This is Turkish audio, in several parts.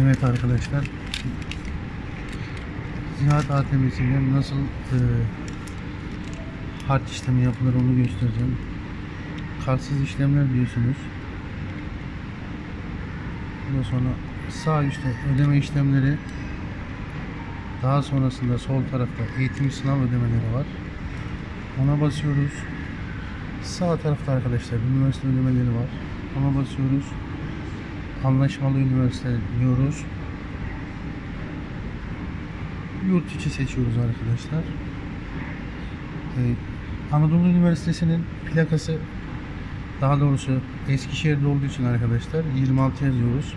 Evet arkadaşlar. Ziraat ATM'siyle nasıl e, harç işlemi yapılır onu göstereceğim. Kartsız işlemler diyorsunuz. Ondan sonra sağ üstte ödeme işlemleri daha sonrasında sol tarafta eğitim sınav ödemeleri var. Ona basıyoruz. Sağ tarafta arkadaşlar üniversite ödemeleri var. Ona basıyoruz. Anlaşmalı üniversite diyoruz. Yurt içi seçiyoruz arkadaşlar. Ee, Anadolu Üniversitesi'nin plakası daha doğrusu Eskişehir'de olduğu için arkadaşlar 26 yazıyoruz.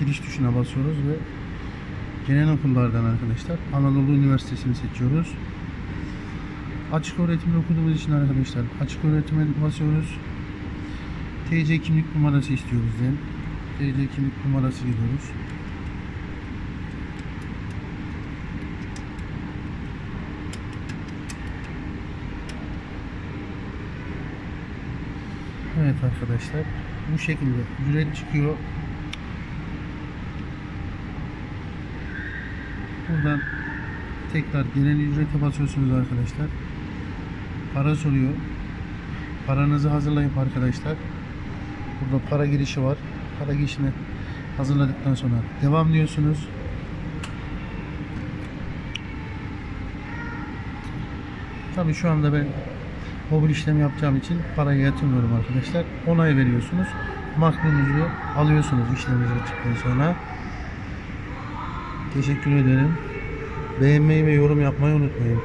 Giriş tuşuna basıyoruz ve genel okullardan arkadaşlar Anadolu Üniversitesi'ni seçiyoruz. Açık öğretimde okuduğumuz için arkadaşlar açık öğretime basıyoruz. TC kimlik numarası istiyoruz diyelim. TC kimlik numarası giriyoruz. Evet arkadaşlar bu şekilde ücret çıkıyor. Buradan tekrar genel ücrete basıyorsunuz arkadaşlar. Para soruyor. Paranızı hazırlayıp arkadaşlar. Burada para girişi var. Para girişini hazırladıktan sonra devam diyorsunuz. Tabii şu anda ben mobil işlem yapacağım için parayı yatırmıyorum arkadaşlar. Onay veriyorsunuz. Makbulunuzu alıyorsunuz işleminiz bittikten sonra. Teşekkür ederim. Beğenmeyi ve yorum yapmayı unutmayın.